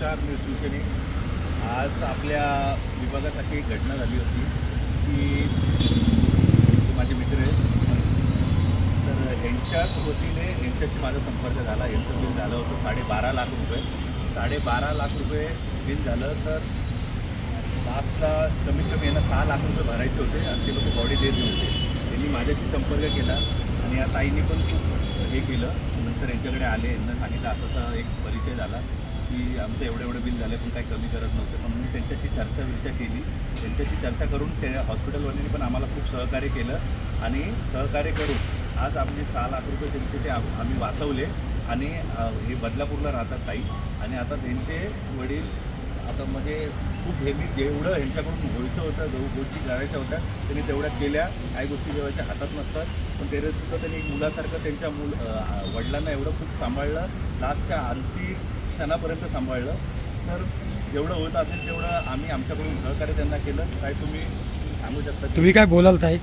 नमस्कार मी शिवसेने आज आपल्या विभागासाठी एक घटना झाली होती की माझे मित्र आहेत. तर यांच्याच वतीने यांच्याशी माझा संपर्क झाला. यांचं बिल झालं होतं साडेबारा लाख रुपये. साडेबारा लाख रुपये बिल झालं तर लास्टला कमीत कमी यांना सहा लाख रुपये भरायचे होते आणि ते लोक बॉडी देत नव्हते. त्यांनी माझ्याशी संपर्क केला आणि या ताईंनी पण खूप हे केलं. नंतर यांच्याकडे आले. यांना सांगितलं असं असा एक परिचय झाला. की आमचं एवढं एवढं बिल झालं पण काही कमी करत नव्हते. पण मी त्यांच्याशी चर्चा विर्चा केली. त्यांच्याशी चर्चा करून त्या हॉस्पिटलवाल्यांनी पण आम्हाला खूप सहकार्य केलं आणि सहकार्य करून आज आमचे सहा लाख रुपये त्यांचे ते आम्ही वाचवले आणि हे बदलापूरला राहतात ताई. आणि आता त्यांचे वडील आता म्हणजे खूप हे मी जेवढं ह्यांच्याकडून व्हायचं होतं जो गोष्टी करायच्या होत्या त्यांनी तेवढ्या केल्या. काही गोष्टी जेव्हाच्या हातात नसतात. पण तरी सुद्धा त्यांनी मुलासारखं त्यांच्या मुल वडिलांना एवढं खूप सांभाळलं. लास्टच्या अंतिम क्षणापर्यंत सांभाळलं. तर जेवढं होत असेल तेवढं आम्ही आमच्याकडून सहकार्य त्यांना केलं. काय तुम्ही सांगू शकता तुम्ही काय बोलाल ताई?